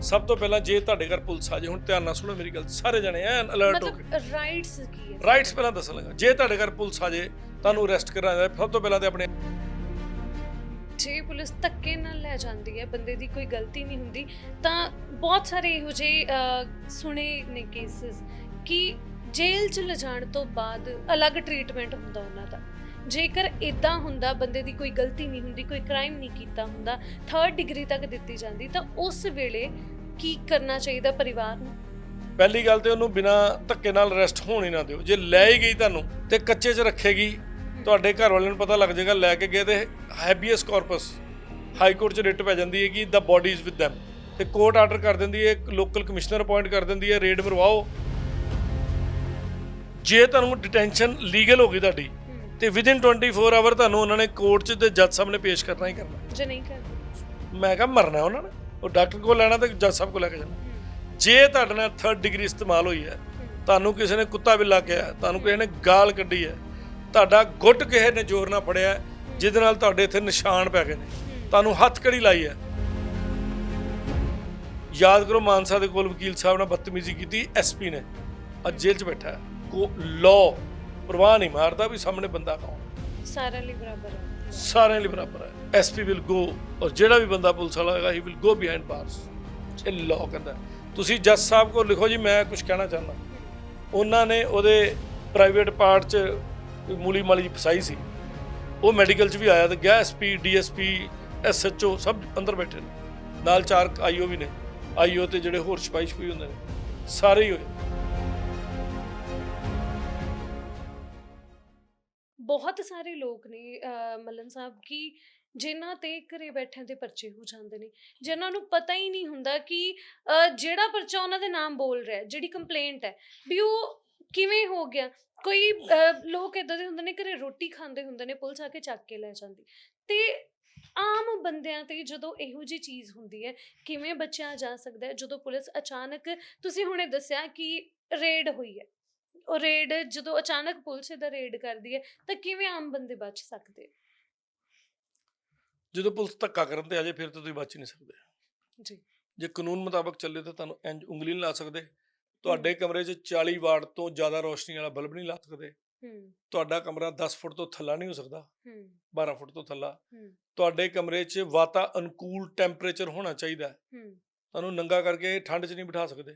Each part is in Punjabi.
ਸਭ ਤੋਂ ਪਹਿਲਾਂ ਜੇ ਤੁਹਾਡੇ ਘਰ ਪੁਲਿਸ ਆ ਜੇ ਹੁਣ ਧਿਆਨ ਨਾਲ ਸੁਣੋ ਮੇਰੀ ਗੱਲ ਸਾਰੇ ਜਣੇ ਐਨ ਅਲਰਟ ਹੋ ਕੇ। ਮਤਲਬ ਰਾਈਟਸ ਕੀ ਹੈ? ਰਾਈਟਸ ਪਹਿਲਾਂ ਦੱਸਣ ਲੱਗਾ। ਜੇ ਤੁਹਾਡੇ ਘਰ ਪੁਲਿਸ ਆ ਜੇ ਤੁਹਾਨੂੰ ਅਰੈਸਟ ਕਰਨਾ ਹੈ ਸਭ ਤੋਂ ਪਹਿਲਾਂ ਤੇ ਆਪਣੇ ਜੇ ਪੁਲਿਸ ਧੱਕੇ ਨਾਲ ਲੈ ਜਾਂਦੀ ਹੈ ਬੰਦੇ ਦੀ ਕੋਈ ਗਲਤੀ ਨਹੀਂ ਹੁੰਦੀ ਤਾਂ ਬਹੁਤ ਸਾਰੇ ਇਹੋ ਜਿਹੇ ਅਹ, ਸੁਣੇ ਨੇ ਕੇਸਿਸ ਕਿ ਜੇਲ੍ਹ ਚ ਲਿਜਾਣ ਤੋਂ ਬਾਅਦ ਅਲੱਗ ਟ੍ਰੀਟਮੈਂਟ ਹੁੰਦਾ ਉਹਨਾਂ ਦਾ। ਜੇਕਰ ਇਦਾਂ ਹੁੰਦਾ ਬੰਦੇ ਦੀ ਕੋਈ ਗਲਤੀ ਨਹੀਂ ਹੁੰਦੀ ਕੋਈ ਕ੍ਰਾਈਮ ਨਹੀਂ ਕੀਤਾ ਹੁੰਦਾ ਥਰਡ ਡਿਗਰੀ ਤੱਕ ਦਿੱਤੀ ਜਾਂਦੀ ਤਾਂ ਉਸ ਵੇਲੇ ਕੀ ਕਰਨਾ ਚਾਹੀਦਾ ਪਰਿਵਾਰ ਨੂੰ? ਪਹਿਲੀ ਗੱਲ ਤੇ ਉਹਨੂੰ ਬਿਨਾ ਧੱਕੇ ਨਾਲ ਅਰੈਸਟ ਹੋਣ ਹੀ ਨਾ ਦਿਓ। ਜੇ ਲੈ ਹੀ ਗਈ ਤੁਹਾਨੂੰ ਤੇ ਕੱਚੇ 'ਚ ਰੱਖੇਗੀ ਤੁਹਾਡੇ ਘਰ ਵਾਲਿਆਂ ਨੂੰ ਪਤਾ ਲੱਗ ਜਾਏਗਾ ਲੈ ਕੇ ਗਏ ਤੇ ਹੈਬੀਅਸ ਕਾਰਪਸ ਹਾਈ ਕੋਰਟ 'ਚ ਰਿਟ ਪੈ ਜਾਂਦੀ ਹੈ ਕਿ ਦਾ ਬੋਡੀ ਇਜ਼ ਵਿਦ them ਤੇ ਕੋਰਟ ਆਰਡਰ ਕਰ ਦਿੰਦੀ ਹੈ ਲੋਕਲ ਕਮਿਸ਼ਨਰ ਅਪਾਇੰਟ ਕਰ ਦਿੰਦੀ ਹੈ ਰੇਡ ਮਰਵਾਓ ਜੇ ਤੁਹਾਨੂੰ ਡਿਟੈਂਸ਼ਨ ਲੀਗਲ ਹੋ ਗਈ ਤੁਹਾਡੀ ਤੇ ਵਿਦਿਨ 24 ਆਵਰ ਤੁਹਾਨੂੰ ਉਹਨਾਂ ਨੇ ਕੋਰਟ 'ਚ ਤੇ ਜੱਜ ਸਾਹਮਣੇ ਪੇਸ਼ ਕਰਨਾ ਹੀ ਕਰਨਾ। ਜੇ ਨਹੀਂ ਕਰਦੇ ਮੈਂ ਕਿਹਾ ਮਰਨਾ ਉਹਨਾਂ ਨੇ। ਉਹ ਡਾਕਟਰ ਕੋਲ ਲੈਣਾ ਤੇ ਜੱਜ ਸਾਹਿਬ ਕੋਲ ਲੈ ਕੇ ਜਾਣਾ। ਜੇ ਤੁਹਾਡੇ ਨਾਲ ਥਰਡ ਡਿਗਰੀ ਇਸਤੇਮਾਲ ਹੋਈ ਹੈ, ਤੁਹਾਨੂੰ ਕਿਸੇ ਨੇ ਕੁੱਤਾ ਬਿੱਲਾ ਕਿਹਾ ਤੁਹਾਨੂੰ ਕਿਸੇ ਨੇ ਗਾਲ ਕੱਢੀ ਹੈ, ਤੁਹਾਡਾ ਗੁੱਟ ਕਿਸੇ ਨੇ ਜ਼ੋਰ ਨਾਲ ਫੜਿਆ ਜਿਹਦੇ ਨਾਲ ਤੁਹਾਡੇ ਇੱਥੇ ਨਿਸ਼ਾਨ ਪੈ ਗਏ ਨੇ। ਤੁਹਾਨੂੰ ਹੱਥ ਕੜੀ ਲਾਈ ਹੈ? ਯਾਦ ਕਰੋ ਮਾਨਸਾ ਦੇ ਕੋਲ ਵਕੀਲ ਸਾਹਿਬ ਨਾਲ ਬਦਤਮੀਜ਼ੀ ਕੀਤੀ ਐਸਪੀ ਨੇ। ਅੱਜ ਜੇਲ੍ਹ 'ਚ ਬੈਠਾ ਹੈ। ਕੋ ਲਾਅ ਪ੍ਰਵਾਹ ਨਹੀਂ ਮਾਰਦਾ ਵੀ ਸਾਹਮਣੇ ਬੰਦਾ ਕੌਣ ਸਾਰਿਆਂ ਲਈ ਬਰਾਬਰ ਹੈ। ਸਾਰਿਆਂ ਲਈ ਬਰਾਬਰ ਹੈ। ਐਸਪੀ ਵਿਲ ਗੋ ਔਰ ਜਿਹੜਾ ਵੀ ਬੰਦਾ ਪੁਲਿਸ ਵਾਲਾ ਹੈਗਾ ਹੀ ਵਿਲ ਗੋ ਬਿਹਾਈਂਡ ਬਾਰਸ ਇਹ ਲਾਅ ਕਹਿੰਦਾ ਤੁਸੀਂ ਜੱਜ ਸਾਹਿਬ ਕੋਲ ਲਿਖੋ ਜੀ, ਮੈਂ ਕੁਝ ਕਹਿਣਾ ਚਾਹੁੰਦਾ। ਉਹਨਾਂ ਨੇ ਉਹਦੇ ਪ੍ਰਾਈਵੇਟ ਪਾਰਟ 'ਚ ਮੂਲੀ ਮਾਲੀ ਫਸਾਈ ਸੀ। ਉਹ ਮੈਡੀਕਲ 'ਚ ਵੀ ਆਇਆ ਤੇ ਗਿਆ ਐਸਪੀ ਡੀਐਸਪੀ ਐਸਐਚਓ ਸਭ ਅੰਦਰ ਬੈਠੇ ਨੇ। ਨਾਲ ਚਾਰ ਆਈਓ ਵੀ ਨੇ। ਆਈਓ ਤੇ ਜਿਹੜੇ ਹੋਰ ਸਿਪਾਹੀ ਸਿਪਾਹੀ ਹੁੰਦੇ ਨੇ। ਸਾਰੇ ਹੀ ਹੋਏ। ਬਹੁਤ ਸਾਰੇ ਲੋਕ ਨੇ ਅਹ, ਸਾਹਿਬ ਕਿ ਜਿਨ੍ਹਾਂ ਤੇ ਘਰੇ ਬੈਠਿਆਂ ਦੇ ਪਰਚੇ ਹੋ ਜਾਂਦੇ ਨੇ ਜਿਨ੍ਹਾਂ ਨੂੰ ਪਤਾ ਹੀ ਨਹੀਂ ਹੁੰਦਾ ਕਿ ਜਿਹੜਾ ਪਰਚਾ ਉਹਨਾਂ ਦੇ ਨਾਮ ਬੋਲ ਰਿਹਾ ਜਿਹੜੀ ਕੰਪਲੇਂਟ ਹੈ ਵੀ ਉਹ ਕਿਵੇਂ ਹੋ ਗਿਆ? ਕੋਈ ਅਹ, ਲੋਕ ਇਦਾਂ ਦੇ ਹੁੰਦੇ ਨੇ ਘਰੇ ਰੋਟੀ ਖਾਂਦੇ ਹੁੰਦੇ ਨੇ ਪੁਲਿਸ ਆ ਕੇ ਚੱਕ ਕੇ ਲੈ ਜਾਂਦੀ। ਤੇ ਆਮ ਬੰਦਿਆਂ ਤੇ ਜਦੋਂ ਇਹੋ ਜੀ ਚੀਜ਼ ਹੁੰਦੀ ਹੈ ਕਿਵੇਂ ਬਚਿਆ ਜਾ ਸਕਦਾ ਹੈ? ਜਦੋਂ ਪੁਲਿਸ ਅਚਾਨਕ ਤੁਸੀਂ ਹੁਣੇ ਦੱਸਿਆ ਕਿ ਰੇਡ ਹੋਈ ਹੈ। ਉਹ ਰੇਡ ਜਦੋਂ ਅਚਾਨਕ ਪੁਲਿਸ ਇਹਦਾ ਰੇਡ ਕਰਦੀ ਹੈ ਤਾਂ ਕਿਵੇਂ ਆਮ ਬੰਦੇ ਬਚ ਸਕਦੇ ਜਦੋਂ ਪੁਲਿਸ ਧੱਕਾ ਕਰਨ ਤੇ ਆ ਜਾਏ ਫਿਰ ਤਾਂ ਤੁਸੀਂ ਬਚ ਨਹੀਂ ਸਕਦੇ। ਜੀ। ਜੇ ਕਾਨੂੰਨ ਮੁਤਾਬਕ ਚੱਲੇ ਤਾਂ ਤੁਹਾਨੂੰ ਇੰਜ ਉਂਗਲੀ ਨਹੀਂ ਲਾ ਸਕਦੇ। ਤੁਹਾਡੇ ਕਮਰੇ 'ਚ 40 ਵਾਟ ਤੋਂ ਜ਼ਿਆਦਾ ਰੋਸ਼ਨੀ ਵਾਲਾ ਬਲਬ ਨਹੀਂ ਲਾ ਸਕਦੇ। ਹੂੰ। ਤੁਹਾਡਾ ਕਮਰਾ 10 ਫੁੱਟ ਤੋਂ ਥੱਲਾ ਨਹੀਂ ਹੋ ਸਕਦਾ ਹੂੰ। 12 ਫੁੱਟ ਤੋਂ ਥੱਲਾ। ਹੂੰ। ਤੁਹਾਡੇ ਕਮਰੇ 'ਚ ਵਾਤਾ ਅਨੁਕੂਲ ਟੈਂਪਰੇਚਰ ਹੋਣਾ ਚਾਹੀਦਾ। ਹੈ। ਹੂੰ। ਤੁਹਾਨੂੰ ਨੰਗਾ ਕਰਕੇ ਠੰਡ 'ਚ ਨਹੀਂ ਬਿਠਾ ਸਕਦੇ।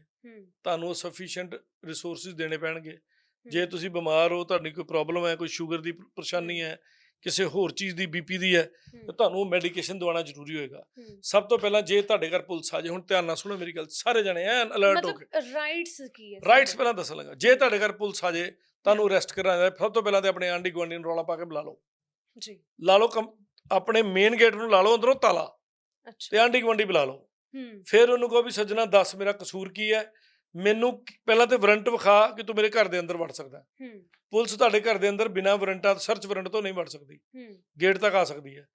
ਤੁਹਾਨੂੰ ਸਫੀਸ਼ੀਐਂਟ ਰਿਸੋਰਸਿਸ ਦੇਣੇ ਪੈਣਗੇ। ਜੇ ਤੁਸੀਂ ਬਿਮਾਰ ਹੋ ਤੁਹਾਡੀ ਕੋਈ ਪ੍ਰੋਬਲਮ ਹੈ ਕੋਈ ਸ਼ੂਗਰ ਦੀ ਪਰੇਸ਼ਾਨੀ ਹੈ। ਕਿਸੇ ਹੋਰ ਚੀਜ਼ ਦੀ ਬੀਪੀ ਦੀ ਹੈ ਤਾਂ ਤੁਹਾਨੂੰ ਮੈਡੀਕੇਸ਼ਨ ਦਵਾਉਣਾ ਜ਼ਰੂਰੀ ਹੋਏਗਾ। ਸਭ ਤੋਂ ਪਹਿਲਾਂ ਜੇ ਤੁਹਾਡੇ ਘਰ ਪੁਲਿਸ ਆ ਜੇ ਹੁਣ ਧਿਆਨ ਨਾਲ ਸੁਣੋ ਮੇਰੀ ਗੱਲ ਸਾਰੇ ਜਣੇ ਐਨ ਅਲਰਟ ਹੋ ਕੇ। ਮਤਲਬ ਰਾਈਟਸ ਕੀ ਹੈ ਰਾਈਟਸ? ਪਹਿਲਾਂ ਦੱਸਣ ਲੱਗਾ। ਜੇ ਤੁਹਾਡੇ ਘਰ ਪੁਲਿਸ ਆ ਜੇ ਤੁਹਾਨੂੰ ਅਰੈਸਟ ਕਰਨਾ ਹੈ ਸਭ ਤੋਂ ਪਹਿਲਾਂ ਤੇ ਆਪਣੇ ਆਂਢੀ ਗੁਆਂਢੀ ਨੂੰ ਰੌਲਾ ਪਾ ਕੇ ਬੁਲਾ ਲਓ। ਜੀ। ਲਾ ਲਓ ਆਪਣੇ ਮੇਨ ਗੇਟ ਨੂੰ ਲਾ ਲਓ ਅੰਦਰੋਂ ਤਾਲਾ ਤੇ ਅੱਛਾ ਆਂਢੀ ਗੁਆਂਢੀ ਬੁਲਾ ਲਓ। ਫਿਰ ਉਹਨੂੰ ਕਹੋ ਵੀ ਸੱਜਣਾ ਦੱਸ ਮੇਰਾ ਕਸੂਰ ਕੀ ਹੈ? ਮੈਨੂੰ ਪਹਿਲਾਂ ਤੇ ਵਾਰੰਟ ਵਿਖਾ ਕਿ ਤੂੰ ਮੇਰੇ ਘਰ ਦੇ ਅੰਦਰ ਵੜ ਸਕਦਾ। ਪੁਲਿਸ ਤੁਹਾਡੇ ਘਰ ਦੇ ਅੰਦਰ ਬਿਨਾਂ ਵਾਰੰਟਾਂ ਸਰਚ ਵਾਰੰਟ ਤੋਂ ਨਹੀਂ ਵੜ ਸਕਦੀ। ਗੇਟ ਤੱਕ ਆ ਸਕਦੀ ਹੈ।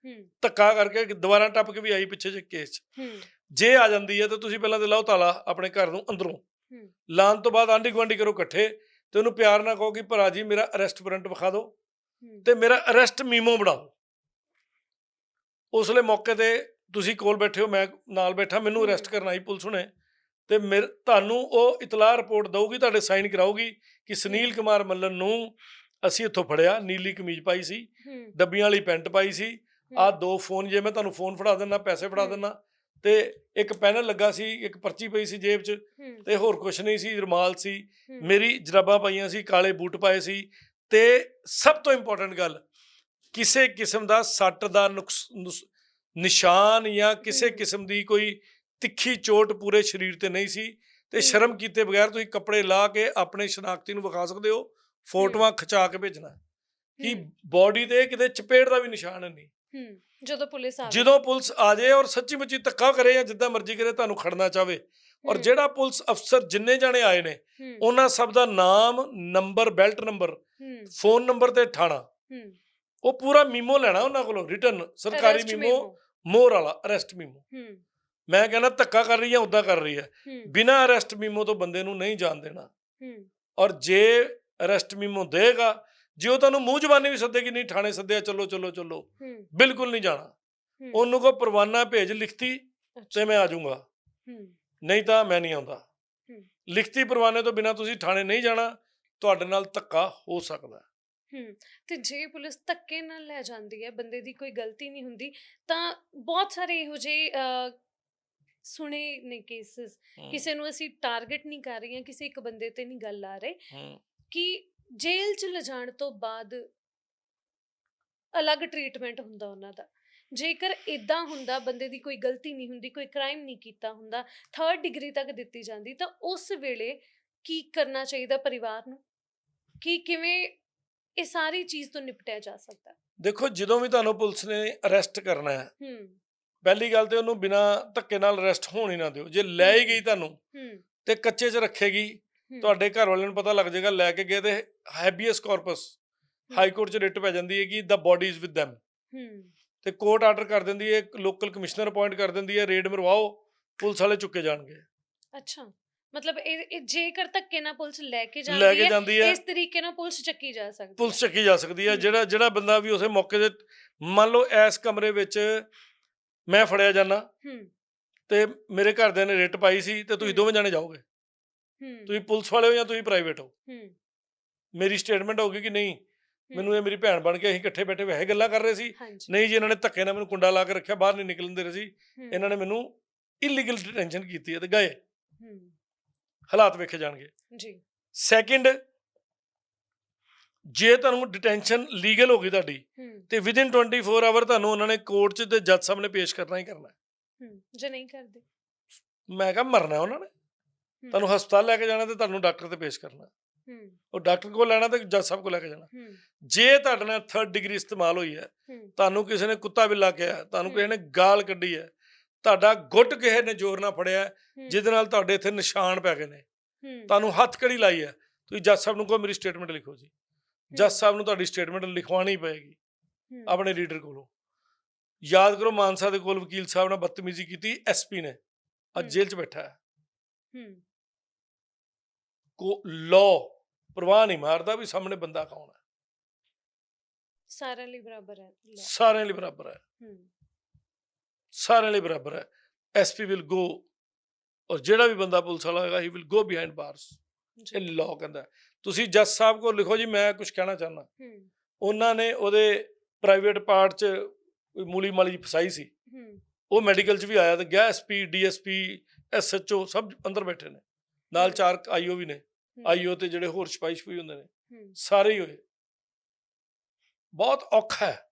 ਧੱਕਾ ਕਰਕੇ ਦੁਬਾਰਾ ਟੱਪ ਕੇ ਵੀ ਆਈ ਪਿੱਛੇ ਜੇ ਕੇਸ ਜੇ ਆ ਜਾਂਦੀ ਹੈ ਤਾਂ ਤੁਸੀਂ ਪਹਿਲਾਂ ਤੇ ਲਾਓ ਤਾਲਾ ਆਪਣੇ ਘਰ ਨੂੰ ਅੰਦਰੋਂ। ਹੂੰ। ਲਾਉਣ ਤੋਂ ਬਾਅਦ ਆਂਢੀ ਗੁਆਂਢੀ ਕਰੋ ਇਕੱਠੇ ਤੇ ਉਹਨੂੰ ਪਿਆਰ ਨਾਲ ਕਹੋ ਕਿ ਭਰਾ ਜੀ ਮੇਰਾ ਅਰੈਸਟ ਵਾਰੰਟ ਵਿਖਾ ਦਿਓ ਤੇ ਮੇਰਾ ਅਰੈਸਟ ਮੀਮੋ ਬਣਾਓ। ਉਸਲੇ ਮੌਕੇ ਤੇ ਤੁਸੀਂ ਕੋਲ ਬੈਠੇ ਹੋ ਮੈਂ ਨਾਲ ਬੈਠਾ ਮੈਨੂੰ ਅਰੈਸਟ ਹੂੰ। ਕਰਨ ਆਈ ਪੁਲਿਸ ਨੇ ਤੇ ਮੇਰੇ ਤੁਹਾਨੂੰ ਉਹ ਇਤਲਾਹ ਰਿਪੋਰਟ ਦਊਗੀ ਤੁਹਾਡੇ ਸਾਈਨ ਕਰਾਊਗੀ ਕਿ ਸੁਨੀਲ ਕੁਮਾਰ ਮੱਲਨ ਨੂੰ ਅਸੀਂ ਇੱਥੋਂ ਫੜਿਆ ਨੀਲੀ ਕਮੀਜ਼ ਪਾਈ ਸੀ ਹੂੰ। ਡੱਬੀਆਂ ਵਾਲੀ ਪੈਂਟ ਪਾਈ ਸੀ। ਆ ਦੋ ਫੋਨ ਜੇ ਮੈਂ ਤੁਹਾਨੂੰ ਫੋਨ ਫੜਾ ਦਿੰਦਾ ਪੈਸੇ ਫੜਾ ਹੂੰ। ਦਿੰਦਾ ਤੇ ਇੱਕ ਪੈਨ ਲੱਗਾ ਸੀ ਇੱਕ ਪਰਚੀ ਪਈ ਸੀ ਜੇਬ 'ਚ ਹੂੰ। ਤੇ ਹੋਰ ਕੁਝ ਨਹੀਂ ਸੀ ਰੁਮਾਲ ਸੀ ਹੂੰ, ਮੇਰੀ ਜਰਾਬਾਂ ਪਾਈਆਂ ਸੀ ਕਾਲੇ ਬੂਟ ਪਾਏ ਸੀ। ਤੇ ਸਭ ਤੋਂ ਇੰਪੋਰਟੈਂਟ ਗੱਲ ਕਿਸੇ ਕਿਸਮ ਦਾ ਸੱਟ ਦਾ ਨੁਕਸ ਨਿਸ਼ਾਨ ਜਾਂ ਕਿਸੇ। ਕਿਸਮ ਦੀ ਕੋਈ ਤਿੱਖੀ ਚੋਟ ਪੂਰੇ ਸਰੀਰ ਤੇ ਨਹੀਂ ਸੀ ਤੇ। ਸ਼ਰਮ ਕੀਤੇ ਬਗੈਰ ਤੁਸੀਂ ਕੱਪੜੇ ਲਾ ਕੇ ਆਪਣੇ ਸ਼ਨਾਖਤੀ ਨੂੰ ਵਿਖਾ ਸਕਦੇ ਹੋ ਫੋਟੋਆਂ ਖਿਚਾ ਕੇ ਭੇਜਣਾ। ਕਿ ਬਾਡੀ ਤੇ ਕਿਤੇ ਚਪੇੜ ਦਾ ਵੀ ਨਿਸ਼ਾਨ ਨਹੀਂ। ਹੂੰ ਜਦੋਂ ਪੁਲਿਸ ਆਵੇ ਜਦੋਂ ਪੁਲਿਸ ਆ ਜਾਏ ਔਰ ਸੱਚੀ ਮੁੱਚੀ ਧੱਕਾ ਕਰੇ ਜਾਂ ਜਿੱਦਾਂ ਮਰਜ਼ੀ ਕਰੇ ਤੁਹਾਨੂੰ ਖੜਨਾ ਚਾਵੇ। ਔਰ ਜਿਹੜਾ ਪੁਲਿਸ ਅਫਸਰ ਜਿੰਨੇ ਜਾਣੇ ਆਏ ਨੇ ਉਹਨਾਂ ਸਭ ਦਾ ਨਾਮ number belt number phone number ਤੇ ਠਾਣਾ। ਹੂੰ। ਉਹ ਪੂਰਾ ਮੀਮੋ ਲੈਣਾ ਉਹਨਾਂ ਕੋਲੋਂ ਰਿਟਰਨ ਸਰਕਾਰੀ ਮੀਮੋ। ਮੋਰ ਵਾਲਾ ਅਰੈਸਟ ਮੀਮੋ। ਹੂੰ। ਮੈਂ ਕਹਿੰਦਾ ਧੱਕਾ ਕਰ ਰਹੀ ਹੈ ਉਦਾਂ ਕਰ ਰਹੀ ਹੂੰ। ਬਿਨਾਂ ਅਰੈਸਟ ਮੀਮੋ ਤੋਂ ਬੰਦੇ ਨੂੰ ਨਹੀਂ ਜਾਣ ਦੇਣਾ। ਹੂੰ। ਔਰ ਜੇ ਅਰੈਸਟ ਮੀਮੋ ਦੇਗਾ ਜੇ ਉਹ ਤੁਹਾਨੂੰ ਮੂੰਹ ਜ਼ਬਾਨੀ ਵੀ ਸੱਦੇਗੀ ਨਹੀਂ ਥਾਣੇ ਸੱਦਿਆ ਚਲੋ ਚਲੋ ਚਲੋ ਬਿਲਕੁਲ ਨਹੀਂ ਜਾਣਾ। ਉਹਨੂੰ ਕੋ ਪਰਵਾਨਾ ਭੇਜ ਲਿਖਤੀ ਤੇ ਮੈਂ ਆ ਜਾਊਂਗਾ। ਨਹੀਂ ਤਾਂ ਮੈਂ ਨਹੀਂ ਆਉਂਦਾ। ਲਿਖਤੀ ਪਰਵਾਨੇ ਤੋਂ ਬਿਨਾ ਤੁਸੀਂ ਥਾਣੇ ਨਹੀਂ ਜਾਣਾ ਤੁਹਾਡੇ ਨਾਲ ਧੱਕਾ ਹੋ ਸਕਦਾ। ਹੂੰ ਤੇ ਜੇ ਪੁਲਿਸ ਧੱਕੇ ਨਾਲ ਲੈ ਜਾਂਦੀ ਹੈ ਬੰਦੇ ਦੀ ਕੋਈ ਗਲਤੀ ਨਹੀਂ ਹੁੰਦੀ ਤਾਂ ਬਹੁਤ ਸਾਰੇ ਇਹੋ ਜਿਹੇ ਸੁਣੇ ਨੇ ਕੇਸਿਸ ਕਿਸੇ ਨੂੰ ਅਸੀਂ ਟਾਰਗੇਟ ਨਹੀਂ ਕਰ ਰਹੇ ਹਾਂ ਕਿਸੇ ਇੱਕ ਬੰਦੇ ਤੇ ਨਹੀਂ ਗੱਲ ਆ ਰਹੀ ਕਿ ਜੇਲ੍ਹ ਚ ਲਿਜਾਣ ਤੋਂ ਬਾਅਦ ਅਲੱਗ ਟ੍ਰੀਟਮੈਂਟ ਹੁੰਦਾ ਉਹਨਾਂ ਦਾ। ਜੇਕਰ ਇਦਾਂ ਹੁੰਦਾ ਬੰਦੇ ਦੀ ਕੋਈ ਗਲਤੀ ਨਹੀਂ ਹੁੰਦੀ ਕੋਈ ਕ੍ਰਾਈਮ ਨਹੀਂ ਕੀਤਾ ਹੁੰਦਾ ਥਰਡ ਡਿਗਰੀ ਤੱਕ ਦਿੱਤੀ ਜਾਂਦੀ ਤਾਂ ਉਸ ਵੇਲੇ ਕੀ ਕਰਨਾ ਚਾਹੀਦਾ ਪਰਿਵਾਰ ਨੂੰ? ਕਿ ਕਿਵੇਂ ਇਹ ਸਾਰੀ ਚੀਜ਼ ਤੋਂ ਨਿਪਟਿਆ ਜਾ ਸਕਦਾ। ਦੇਖੋ ਜਦੋਂ ਵੀ ਤੁਹਾਨੂੰ ਪੁਲਿਸ ਨੇ ਅਰੈਸਟ ਕਰਨਾ ਹੈ ਹੂੰ। ਪਹਿਲੀ ਗੱਲ ਤੇ ਉਹਨੂੰ ਬਿਨਾ ਧੱਕੇ ਨਾਲ ਅਰੈਸਟ ਹੋਣ ਹੀ ਨਾ ਦਿਓ। ਜੇ ਲੈ ਹੀ ਗਈ ਤੁਹਾਨੂੰ ਹੂੰ। ਤੇ ਕੱਚੇ 'ਚ ਰੱਖੇਗੀ ਤੁਹਾਡੇ ਘਰ ਵਾਲਿਆਂ ਨੂੰ ਪਤਾ ਲੱਗ ਜਾਏਗਾ ਲੈ ਕੇ ਗਏ ਤੇ ਹੈਬੀਅਸ ਕਾਰਪਸ ਹਾਈ ਕੋਰਟ 'ਚ ਰਿਟ ਪੈ ਜਾਂਦੀ ਹੈ ਕਿ ਦਾ ਬੋਡੀ ਇਜ਼ ਵਿਦ them ਹੂੰ। ਤੇ ਕੋਰਟ ਆਰਡਰ ਕਰ ਦਿੰਦੀ ਹੈ ਲੋਕਲ ਕਮਿਸ਼ਨਰ ਅਪਾਇੰਟ ਕਰ ਦਿੰਦੀ ਹੈ ਰੇਡ ਮਰਵਾਓ ਪੁਲਿਸ ਵਾਲੇ ਚੁੱਕੇ ਜਾਣਗੇ। ਅੱਛਾ। ਮਤਲਬ ਇਹ ਇਹ ਜੇਕਰ ਧੱਕੇ ਨਾਲ ਪੁਲਿਸ ਲੈ ਕੇ ਲੈ ਜਾਂਦੀ ਕੇ ਹੈ ਜਾਂਦੀ ਹੈ। ਇਸ ਤਰੀਕੇ ਨਾਲ ਪੁਲਿਸ ਚੱਕੀ ਜਾ ਸਕਦੀ ਪੁਲਿਸ ਚੱਕੀ ਜਾ ਸਕਦੀ ਹੈ। ਜਿਹੜਾ ਜਿਹੜਾ ਬੰਦਾ ਵੀ ਉਸੇ ਮੌਕੇ ਤੇ ਮੰਨ ਲਓ ਐਸ ਕਮਰੇ ਵਿੱਚ ਮੈਂ ਫੜਿਆ ਜਾਣਾ ਹੂੰ। ਤੇ ਮੇਰੇ ਘਰਦਿਆਂ ਨੇ ਰਿਟ ਪਾਈ ਸੀ ਤੇ ਤੁਸੀਂ ਹੂੰ। ਦੋਵੇਂ ਜਾਣੇ ਜਾਓਗੇ? ਹੂੰ। ਤੁਸੀਂ ਪੁਲਿਸ ਵਾਲੇ ਹੋ ਜਾਂ ਤੁਸੀਂ ਪ੍ਰਾਈਵੇਟ ਹੋ? ਹੂੰ। ਮੇਰੀ ਸਟੇਟਮੈਂਟ ਹੋਗੀ ਕਿ ਨਹੀਂ? ਮੈਨੂੰ ਇਹ ਮੇਰੀ ਭੈਣ ਬਣ ਕੇ ਅਸੀਂ ਇਕੱਠੇ ਬੈਠੇ ਵੈਸੇ ਗੱਲਾਂ ਕਰ ਰਹੇ ਸੀ। ਹਾਂਜੀ। ਨਹੀਂ ਜੀ ਇਹਨਾਂ ਨੇ ਧੱਕੇ ਨਾਲ ਮੈਨੂੰ ਕੁੰਡਾ ਲਾ ਕੇ ਰੱਖਿਆ ਬਾਹਰ ਨਹੀਂ ਨਿਕਲਣ ਦੇ ਰਹੇ ਸੀ। ਹੂੰ, ਇਹਨਾਂ ਨੇ ਮੈਨੂੰ ਇਲੀਗਲ ਡਿਟੈਂਸ਼ਨ ਕੀਤੀ ਹੈ ਤੇ ਗਏ। ਹੂੰ। ਹਾਲਾਤ ਵੇਖੇ ਜਾਣਗੇ। ਜੀ। ਸੈਕਿੰਡ ਜੇ ਤੁਹਾਨੂੰ ਡਿਟੈਂਸ਼ਨ ਲੀਗਲ ਹੋ ਗਈ ਤੁਹਾਡੀ ਤੇ ਵਿਦਿਨ 24 ਆਵਰ ਤੁਹਾਨੂੰ ਉਹਨਾਂ ਨੇ ਕੋਰਟ 'ਚ ਤੇ ਜੱਜ ਸਾਹਮਣੇ ਪੇਸ਼ ਕਰਨਾ ਹੀ ਕਰਨਾ। ਜੇ ਨਹੀਂ ਕਰਦੇ। ਮੈਂ ਕਿਹਾ ਮਰਨਾ ਉਹਨਾਂ ਨੇ। ਤੁਹਾਨੂੰ ਹਸਪਤਾਲ ਲੈ ਕੇ ਜਾਣਾ ਤੇ ਤੁਹਾਨੂੰ ਡਾਕਟਰ ਤੇ ਪੇਸ਼ ਕਰਨਾ। ਉਹ ਡਾਕਟਰ ਕੋਲ ਲੈਣਾ ਤੇ ਜੱਜ ਸਾਹਿਬ ਕੋਲ ਲੈ ਕੇ ਜਾਣਾ। ਜੇ ਤੁਹਾਡੇ ਨਾਲ ਥਰਡ ਡਿਗਰੀ ਇਸਤੇਮਾਲ ਹੋਈ ਹੈ ਤੁਹਾਨੂੰ ਕਿਸੇ ਨੇ ਕੁੱਤਾ ਬਿੱਲਾ ਕਿਹਾ ਤੁਹਾਨੂੰ। ਕਿਸੇ ਨੇ ਗਾਲ ਕੱਢੀ ਹੈ ਤੁਹਾਡਾ ਗੁੱਟ ਕਿਸੇ ਨੇ ਜ਼ੋਰ ਨਾਲ ਫੜਿਆ ਜਿਹਦੇ ਨਾਲ ਤੁਹਾਡੇ ਇੱਥੇ ਨਿਸ਼ਾਨ ਪੈ ਗਏ ਨੇ। ਤੁਹਾਨੂੰ ਹੱਥ ਕੜੀ ਲਾਈ ਹੈ? ਤੁਸੀਂ ਜੱਜ ਸਾਹਿਬ ਨੂੰ ਕਹੋ ਮੇਰੀ ਸਟੇਟਮੈਂਟ ਲਿਖੋ ਜੀ। ਜੱਜ ਸਾਹਿਬ ਨੂੰ ਤੁਹਾਡੀ ਸਟੇਟਮੈਂਟ ਲਿਖਵਾਉਣੀ ਪਏਗੀ ਆਪਣੇ ਰੀਡਰ ਕੋਲੋਂ। ਯਾਦ ਕਰੋ ਮਾਨਸਾ ਦੇ ਕੋਲ ਵਕੀਲ ਸਾਹਿਬ ਨਾਲ ਬਦਤਮੀਜ਼ੀ ਕੀਤੀ ਐਸਪੀ ਨੇ। ਅੱਜ। ਜੇਲ੍ਹ 'ਚ ਬੈਠਾ ਹੈ। ਕੋ ਲਾਅ ਪ੍ਰਵਾਹ ਨਹੀਂ ਮਾਰਦਾ ਵੀ ਸਾਹਮਣੇ ਬੰਦਾ ਕੌਣ ਹੈ। ਸਾਰਿਆਂ ਲਈ ਬਰਾਬਰ ਹੈ ਸਾਰਿਆਂ ਲਈ ਬਰਾਬਰ ਹੂੰ। ਸਾਰਿਆਂ ਲਈ ਬਰਾਬਰ ਹੈ। ਐਸਪੀ ਵਿਲ ਗੋ ਔਰ ਜਿਹੜਾ ਵੀ ਬੰਦਾ ਪੁਲਿਸ ਵਾਲਾ ਹੋਏਗਾ ਹੀ ਵਿਲ ਗੋ ਬਿਹਾਈਂਡ ਬਾਰਸ ਇਹ ਲਾਅ ਕਹਿੰਦਾ। ਤੁਸੀਂ ਜੱਜ ਸਾਹਿਬ ਕੋਲ ਲਿਖੋ ਜੀ ਮੈਂ ਕੁਝ ਕਹਿਣਾ ਚਾਹੁੰਦਾ। ਹੂੰ। ਉਹਨਾਂ ਨੇ ਉਹਦੇ ਪ੍ਰਾਈਵੇਟ ਪਾਰਟ 'ਚ ਕੋਈ ਮੂਲੀ ਮਾਲੀ ਫਸਾਈ ਸੀ। ਉਹ ਮੈਡੀਕਲ 'ਚ ਵੀ ਆਇਆ ਤੇ ਗਿਆ ਐਸਪੀ ਡੀਐਸਪੀ ਐਸਐਚਓ ਸਭ ਅੰਦਰ ਬੈਠੇ ਨੇ। ਨਾਲ। ਚਾਰ ਆਈਓ ਵੀ ਨੇ। ਆਈਓ ਤੇ ਜਿਹੜੇ ਹੋਰ ਸਿਪਾਹੀ ਸਿਪਾਹੀ ਹੁੰਦੇ ਨੇ। ਸਾਰੇ ਹੀ ਹੋਏ। ਬਹੁਤ ਔਖਾ ਹੈ।